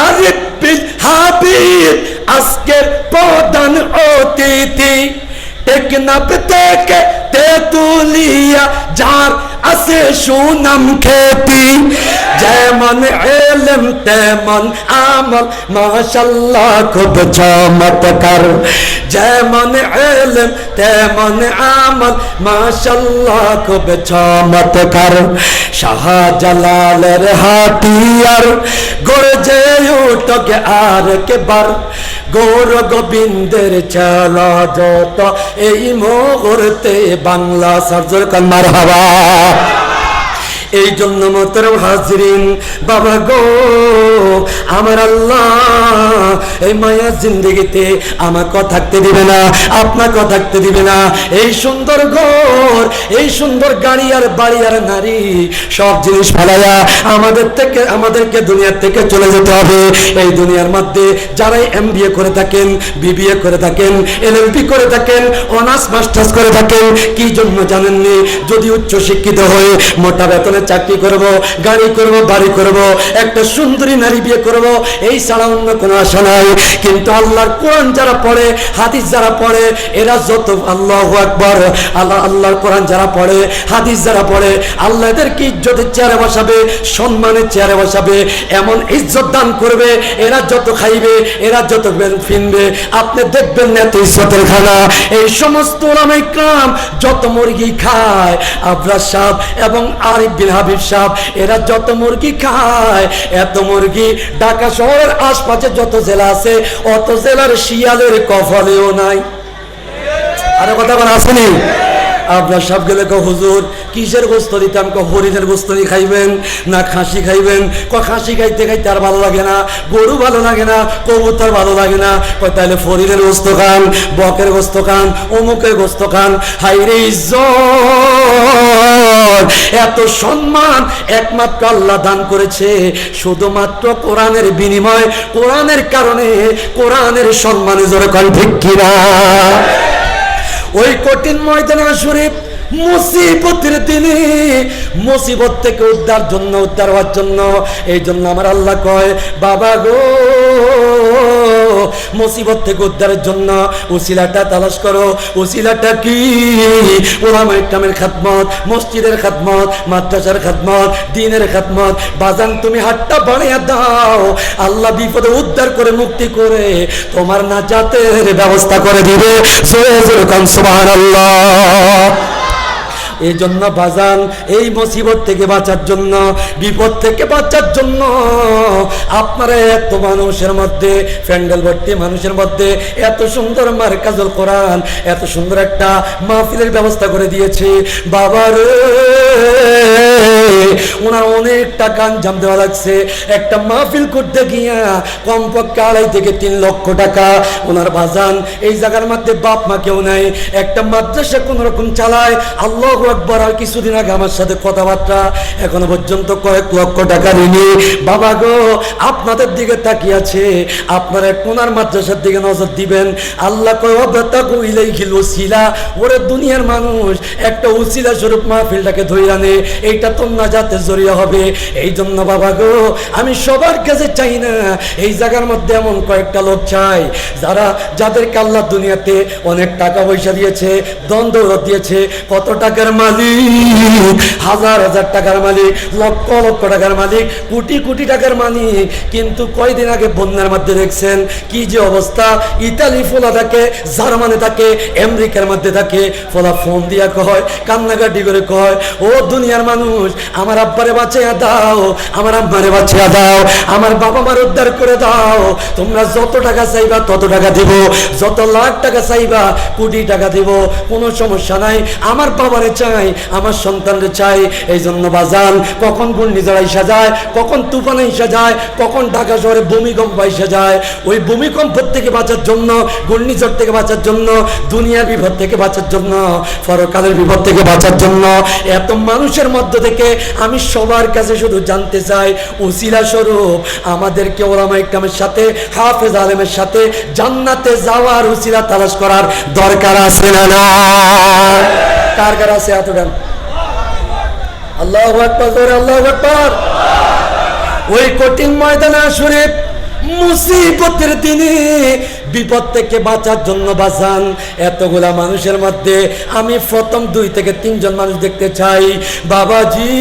আরিফ বিন হাবিব, আজকের প্রধান অতিথি। টেকনাফ থেকে তেতুলিয়া, যার আছে সুনাম খ্যাতি যেমন এলেম, তেমন আমল মাশাল্লাহ খুব চমৎকার। যেমন এলেম, তেমন আমল মাশাল্লাহ খুব চমৎকার। শাহজালালের হাতিয়ার গর্জে উঠকে আর কেবার গৌর গোবিন্দের চলা যত এই মুহূর্তে বাংলা সার্জর কান্নার হাওয়া এই জন্য মোতরম হাজরিন, বাবা গো, আমার আল্লাহ এই মায়া জিন্দগিতে আমাকে থাকতে দিবে না, আপনাকে থাকতে দিবে না। এই সুন্দর ঘর, এই সুন্দর গাড়ি আর বাড়ি আর নারী, সব জিনিস ফেলাইয়া আমাদের থেকে, আমাদেরকে দুনিয়ার থেকে চলে যেতে হবে। এই দুনিয়ার মধ্যে যারাই এম করে থাকেন, বিবিএ করে থাকেন এলএলবি করে থাকেন, অনার্স, মাস্টার্স করে থাকেন, কি জন্য জানেননি? যদি উচ্চ শিক্ষিত হয়ে মোটা বেতনে চাকরি করব, গাড়ি করব, বাড়ি করব, একটা সুন্দরী নারী বিয়ে করব, এই ছাড়া অন্য কোনো আশা নাই। কিন্তু আল্লাহর কোরআন যারা পড়ে, হাদিস যারা পড়ে, এরা যত, আল্লাহ আকবর, আল্লাহ, আল্লাহর কোরআন যারা পড়ে, হাদিস যারা পড়ে, আল্লাহ এদেরকে ইজ্জতের চেয়ারে বসাবে, সম্মানের চেয়ারে বসাবে, এমন ইজ্জত দান করবে, এরা যত খাইবে, এরা যত ফিনবে। আপনি দেখবেন না এত ইজ্জতের খানা। এই সমস্ত ওলামাই কাম যত মুরগি খায় আবরাজ সাহ এবং আরিফ বিন হাবিব সাহ এরা যত মুরগি খায়, এত মুরগি ঢাকা শহরের আশপাশে যত জেলা আছে, অত জেলার শিয়ালের কফলেও নাই। আরে কথা বলা আসেনি আপনার সব গেলে ক হুজুর, কিসের গোস্ত দিতাম ক হরিণের গোস্ত দিয়ে খাইবেন, না খাসি খাইবেন? ক খাসি খাইতে খাইতে আর ভালো লাগে না, গরু ভালো লাগে না, কবুতর ভালো লাগে না। ক তাহলে ফরিনের গোস্ত খান, বকের গোস্ত খান, অমুকের গোস্ত খান। হাইরে ইজ্জত! এত সম্মান একমাত্র আল্লাহ দান করেছে। শুধুমাত্র কোরআনের বিনিময়, কোরআনের কারণে, কোরআনের সম্মানে জোরে কন ঠিক কিনা? ওই কঠিন ময়দানে শরীফ মুসিবতের দিনে, মুসিবত থেকে উদ্ধার জন্য, উদ্ধার হওয়ার জন্য এই জন্য আমার আল্লাহ কয়, বাবা গো মুসিবত থেকে উদ্ধারের জন্য তালাশ করো। কি? খাদমত, মসজিদের খাদমত, মাদ্রাসার খাদমত, দিনের খাদমত। বাজান, তুমি হাতটা বাড়িয়ে দাও। আল্লাহ বিপদে উদ্ধার করে, মুক্তি করে তোমার নাজাতের ব্যবস্থা করে দিবে। কান সুবহানাল্লাহ। এই জন্য বাজান, এই মুসিবত থেকে বাঁচার জন্য, বিপদ থেকে বাঁচার জন্য আপনারা এত মানুষের মধ্যে, প্যান্ডেল ভর্তি মানুষের মধ্যে এত সুন্দর মার্কাজুল কোরআন, এত সুন্দর একটা মাহফিলের ব্যবস্থা করে দিয়েছে। বাবার ওনার অনেক টাকা আঞ্জাম দেওয়া লাগছে। একটা মাহফিল করতে গিয়া কমপক্ষে আড়াই থেকে তিন লক্ষ টাকা ওনার বাজান। এই জায়গার মধ্যে বাপ মা কেউ নাই। একটা মাদ্রাসা কোন রকম চালায়। আল্লাহ একবার আর কিছুদিন আগে আমার সাথে কথাবার্তা। এখনও পর্যন্ত কয়েক লক্ষ টাকা ঋণী বাবা গো, আপনাদের দিকে তাকিয়ে আছে। আপনারা একটু ওনার মাদ্রাসার দিকে নজর দিবেন। আল্লাহ কয় অব্যতাকু ইলাইহিল ওসিলা। ওরে দুনিয়ার মানুষ, একটা উসিলা স্বরূপ মাহফিলটাকে ধরে আনে এইটা তো না যাতে জড়িয়ে হবে। এই জন্য বাবা গো, আমি সবার কাছে চাই না, এই জায়গার মধ্যে এমন কয়েকটা লোক চাই, যারা, যাদেরকে আল্লাহ দুনিয়াতে অনেক টাকা পয়সা দিয়েছে দ্বন্দ্ব দিয়েছে। কত টাকার মালিক? হাজার হাজার টাকার মালিক, লক্ষ লক্ষ টাকার মালিক, কোটি কোটি টাকার মালিক। কিন্তু কয়দিন আগে বন্যার মধ্যে দেখছেন, কি যে অবস্থা? ইতালি ফোলা থাকে, জার্মানি থাকে, আমেরিকার মধ্যে থাকে, ফোলা ফোন দিয়া কয়, কান্নাকাটি করে কয়, ও দুনিয়ার মানুষ আমার আব্বারে বাঁচিয়ে দাও, আমার আব্বারে বাঁচিয়ে দাও, আমার বাবা মার উদ্ধার করে দাও। তোমরা যত টাকা চাইবা তত টাকা দিব, যত লাখ টাকা চাইবা কোটি টাকা দিব, কোনো সমস্যা নাই। আমার বাবারে চাই, আমার সন্তানরে চাই এই জন্য বাজান, কখন ঘূর্ণিঝড় আইসা যায়, কখন তুফান আইসা যায়, কখন ঢাকা শহরে ভূমিকম্প আইসা যায়, ওই ভূমিকম্প থেকে বাঁচার জন্য, ঘূর্ণিঝড় থেকে বাঁচার জন্য দুনিয়ার বিপদ থেকে বাঁচার জন্য, পরকালের বিপদ থেকে বাঁচার জন্য, এত মানুষের মধ্য থেকে আমি সবার কাছে শুধু জানতে চাই, উসিলা স্বরূপ, আমাদেরকে ওলামা ইকরামের সাথে, হাফেজ আলেমের সাথে জান্নাতে যাওয়ার উসিলা তালাশ করার দরকার আছে না কার কার আছে এতটা আল্লাহ আকবর আল্লাহ আকবর। ওই কঠিন ময়দানে আসরে মুসিবতের দিনে বিপদ থেকে বাঁচার জন্য বাঁচান। এতগুলা মানুষের মধ্যে আমি প্রথম দুই থেকে তিনজন মানুষ দেখতে চাই। বাবাজি,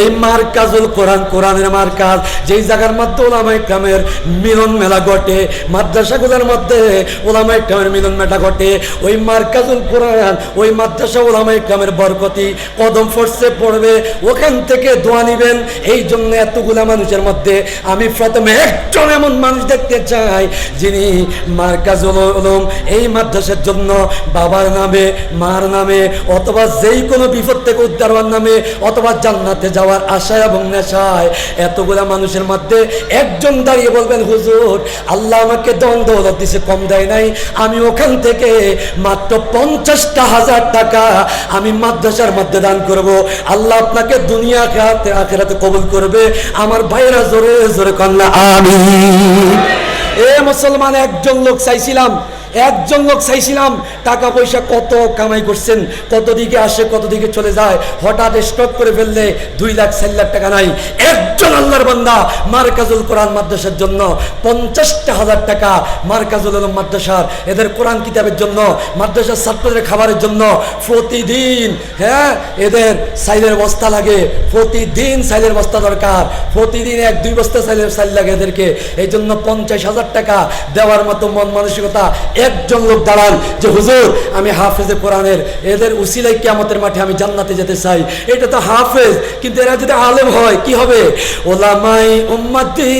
এই মার্কাজুল কোরআন, কোরআনের মার্কাজ। যেই জায়গার মধ্যে ওলামাই গ্রামের মিলন মেলা ঘটে, মাদ্রাসাগুলোর মধ্যে ওলামাই গ্রামের মিলন মেলা ঘটে, ওই মার্কাজুল কোরআন, ওই মাদ্রাসা ওলামাই গ্রামের বরকতি কদম ফোর্সে পড়বে, ওখান থেকে দোয়া নিবেন। এই জন্য এতগুলা মানুষের মধ্যে আমি প্রথমে একজন এমন মানুষ দেখতে চাই যিনি মার্কাজুল উলুম এই মাদ্রাসার জন্য বাবার নামে, মার নামে, অথবা যেই কোনো বিপদ থেকে উদ্ধার হওয়ার নামে, অথবা জান্নাতে যাওয়ার আশায় এবং নেশায়। এতগুলা মানুষের মধ্যে একজন দাঁড়িয়ে বলবেন, হুজুর, আল্লাহ আমাকে দ্বন্দ্ব দৌলত দিছে, কম দেয় নাই। আমি ওখান থেকে মাত্র পঞ্চাশটা হাজার টাকা আমি মাদ্রাসার মধ্যে দান করব। আল্লাহ আপনাকে দুনিয়া আখেরাতে আখেরাতে কবুল করবে। আমার ভাইরা জোরে জোরে কন্যা আমি এ মুসলমান, একজন লোক চাইছিলাম, একজন লোক চাইছিলাম, টাকা পয়সা কত কামাই করছেন, কত দিকে আসে, কত দিকে চলে যায়, হঠাৎ স্টক করে ফেললে দুই লাখ, চার লাখ টাকা নাই। একজন আল্লাহর বান্দা মার্কাজুল কোরআন মাদ্রাসার জন্য পঞ্চাশটা হাজার টাকা মার্কাজুল আলম মাদ্রাসার, এদের কোরআন কিতাবের জন্য, মাদ্রাসার ছাত্রদের খাবারের জন্য প্রতিদিন হ্যাঁ এদের সাইলের বস্তা লাগে, প্রতিদিন সাইলের বস্তা দরকার, প্রতিদিন এক, দুই বস্তা সাইলের সাইল লাগে এদেরকে। এই জন্য পঞ্চাশ হাজার টাকা দেওয়ার মতো মন মানসিকতা একজন লোক দাঁড়ান যে, হুজুর, আমি হাফেজে কোরআনের, এদের উসিলাই কিয়ামতের মাঠে আমি জান্নাতে যেতে চাই। এটা তো হাফেজ, কিন্তু এরা যদি আলেম হয়, কি হবে? ওলামাই উম্মতি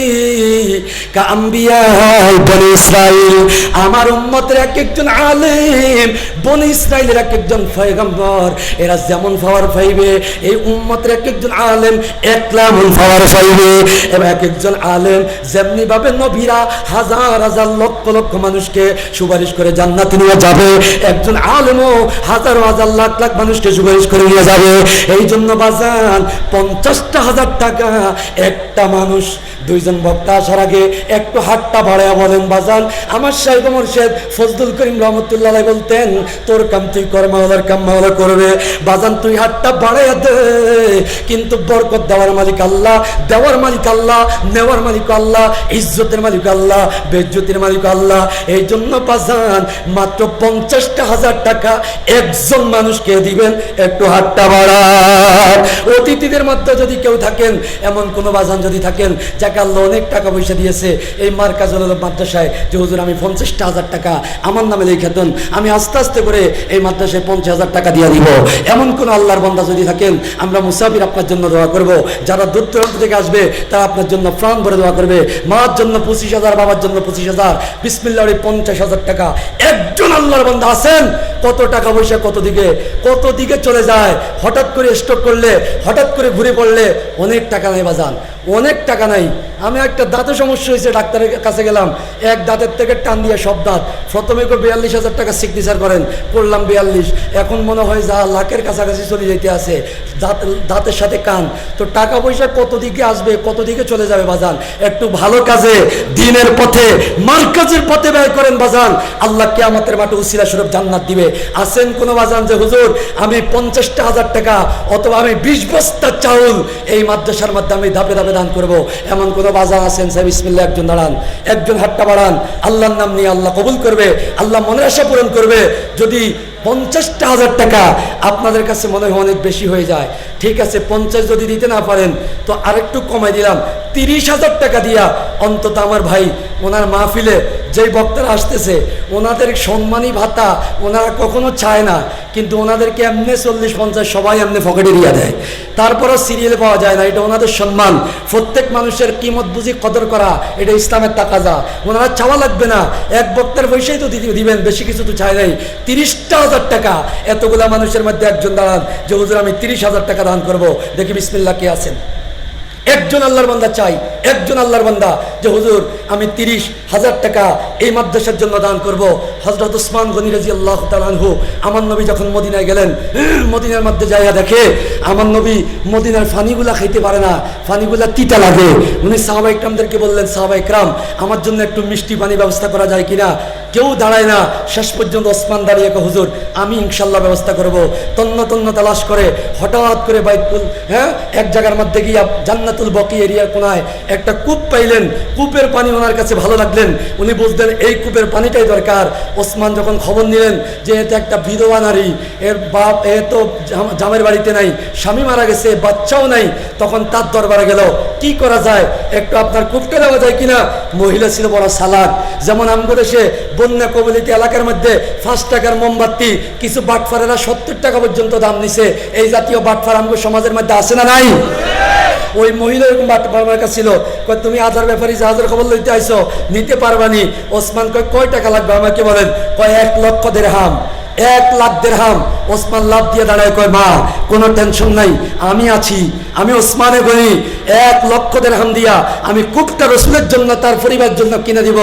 কাম্বিয়াই বনি ইসরাইল, আমার উম্মতের এক একজন আলেম, বনি ইসরাইলের এক একজন পয়গম্বর, এরা যেমন পাওয়ার পাইবে, এই উম্মতের এক একজন আলেম একলামন পাওয়ার পাইবে, এবং এক একজন আলেম যেমনি ভাবে নবীরা হাজার হাজার লক্ষ লক্ষ মানুষকে সুপারিশ করে জান্নাতে নিয়ে যাবে। একজন আলেমও হাজার হাজার লাখ লাখ মানুষকে সুপারিশ করে নিয়ে যাবে। এই জন্য বাজান, পঞ্চাশটা হাজার টাকা একটা মানুষ দুইজন বক্তা আসার আগে একটু হাতটা বাড়ায় বলেন, বাজান, আমার সাহেব মোর্শেদ ফজলুল করিম রহমতুল্লাহ বলতেন, তোর কাম তুই কর, মাওলার কাম মাওলা করবে। বাজান, তুই হাতটা বাড়াইয়া দে। কিন্তু বরকত দেওয়ার মালিক আল্লাহ, দেওয়ার মালিক আল্লাহ, নেওয়ার মালিক আল্লাহ, ইজ্জতের মালিক আল্লাহ, বেজ্জতির মালিক আল্লাহ। এই জন্য, বাজান, মাত্র পঞ্চাশটা হাজার টাকা একজন মানুষকে দিবেন, একটু হাতটা বাড়ান। অতিথিদের মধ্যে যদি কেউ থাকেন, এমন কোনো বাজান যদি থাকেন, যাকে আল্লাহ অনেক টাকা পয়সা দিয়েছে। এই মার্কাজুল আলম মাদ্রাসায় যে হুজুর, আমি পঞ্চাশটা হাজার টাকা আমার নামে লিখেতন আমি আস্তে আস্তে করে এই মাদ্রাসায় পঞ্চাশ হাজার টাকা দিয়ে দিব। এমন কোন আল্লাহর বান্দা যদি থাকেন, আমরা মুসাফির আপনার জন্য দোয়া করব। যারা দূর দূরান্ত থেকে আসবে, তারা আপনার জন্য প্রাণ ভরে দোয়া করবে। মার জন্য পঁচিশ হাজার, বাবার জন্য পঁচিশ হাজার। বিসমিল্লাহ পঞ্চাশ হাজার টাকা। একজন আল্লাহর বন্ধা আছেন কত টাকা পয়সা কত দিকে কত দিকে চলে যায়, হঠাৎ করে স্টক করলে, হঠাৎ করে ঘুরে পড়লে অনেক টাকা নাই বাজান, অনেক টাকা নাই। আমি একটা দাঁতের সমস্যা হয়েছে, ডাক্তারের কাছে গেলাম, এক দাঁতের থেকে টান দিয়ে সব দাঁত। প্রথমে করে বিয়াল্লিশ হাজার টাকা সিগনেচার করেন, করলাম বিয়াল্লিশ। এখন মনে হয় যা লাখের কাছাকাছি চলে যেতে আছে, দাঁত, দাঁতের সাথে কান। তো টাকা পয়সা কত দিকে আসবে, কত দিকে চলে যাবে বাজান? একটু ভালো কাজে, দিনের পথে, মার্কাজের পথে ব্যয় করেন বাজান। আল্লাহ আমাদের মাঠে উসিলা স্বরূপ জান্নাত দিবে। আসেন কোনো বাজান যে, হুজুর, আমি পঞ্চাশটা হাজার টাকা অথবা আমি বিশ বস্তা চাউল এই মাদ্রাসার মধ্যে আমি ধাপে ধাপে দান করব। এমন কোনো বাজান আছেন? সাহেব ইসমিল্লা একজন দাঁড়ান, একজন হাতটা বাড়ান। আল্লাহর নাম নিয়ে আল্লাহ কবুল করবে, আল্লাহ মনে আশা পূরণ করবে। যদি পঞ্চাশটা হাজার টাকা আপনাদের কাছে মনে হয় অনেক বেশি হয়ে যায়। ঠিক আছে, পঞ্চাশ যদি দিতে না পারেন, তো আরেকটু কমাই দিলাম। তিরিশ হাজার টাকা দিয়া অন্তত আমার ভাই ওনার মাহফিলে যেই বক্তারা আসতেছে, ওনাদের সম্মানী ভাতা ওনারা কখনো চায় না, কিন্তু ওনাদেরকে এমনি চল্লিশ, পঞ্চাশ সবাই এমনি ফকেটে দিয়ে দেয়। তারপরও সিরিয়াল পাওয়া যায় না, এটা ওনাদের সম্মান। প্রত্যেক মানুষের কিমত বুঝি কদর করা, এটা ইসলামের তাকাজা। ওনারা চাওয়া লাগবে না, এক বক্তার পয়সাই তো দিবেন, বেশি কিছু তো চাই নাই। তিরিশটা হাজার টাকা। এতগুলা মানুষের মধ্যে একজন দাঁড়ান যে, হুজুর, আমি তিরিশ হাজার টাকা দান করব। দেখি বিসমিল্লা কে আছেন? একজন আল্লাহর বান্দা চাই, একজন আল্লাহর বান্দা যে, হুজুর, আমি তিরিশ হাজার টাকা এই মাদ্রাসার জন্য দান করব। হজরত উসমান গনি রাজি আল্লাহ তালানহু আমার নবী যখন মদিনায় গেলেন মদিনার মধ্যে যাইয়া দেখে, আমার নবী মদিনার ফানিগুলা খাইতে পারে না, ফানিগুলা তিতা লাগে। উনি সাহাবা ইকরামদেরকে বললেন, সাহাবা ইকরাম আমার জন্য একটু মিষ্টি পানি ব্যবস্থা করা যায় কিনা? কেউ দাঁড়ায় না। শেষ পর্যন্ত ওসমান দাঁড়িয়ে হুজুর, আমি ইনশাল্লাহ ব্যবস্থা করব। তন্ন তন্ন তালাশ করে, হঠাৎ করে বাইতুল হ্যাঁ এক জায়গার মধ্যে গিয়া জান্নাতুল বকি এরিয়ার কোনায় একটা কূপ পাইলেন। কূপের পানি ওনার কাছে ভালো লাগলেন উনি বুঝলেন এই কূপের পানিটাই দরকার। ওসমান যখন খবর নিলেন যে এতে একটা বিধবা নারী, এর বাপ, এ তো জামের বাড়িতে নাই, স্বামী মারা গেছে, বাচ্চাও নাই, তখন তার দরবারে গেল, কি করা যায়? একটু আপনার কূপটা দেওয়া যায় কিনা? মহিলা ছিল বড় সালাদ যেমন আমগো দেশে বন্যা কবলিত এলাকার মধ্যে পাঁচ টাকার মোমবাতি, কিছু বাটফারেরা সত্তর টাকা পর্যন্ত দাম নিছে। এই জাতীয় বাটফার আমগো সমাজের মধ্যে আছে না নাই? ওই মহিলা এরকম বাবার কাছে ছিল, কয়, তুমি আধার ব্যাপারে জাহাজের খবর লইতে আইসো নিতে পারবানি ওসমান কয় কয় টাকা লাগবে আমাকে বলেন? কয়, এক লক্ষ দেড় হাম এক লাখ দেড়হাম। ওসমান লাভ দিয়ে দাঁড়ায় কয়, মা, কোনো টেনশন নাই, আমি আছি, আমি ওসমানে গনি, এক লক্ষ দেড়হাম দিয়া আমি কুকটা রসুলের জন্য, তার পরিবার জন্য কিনে দিব।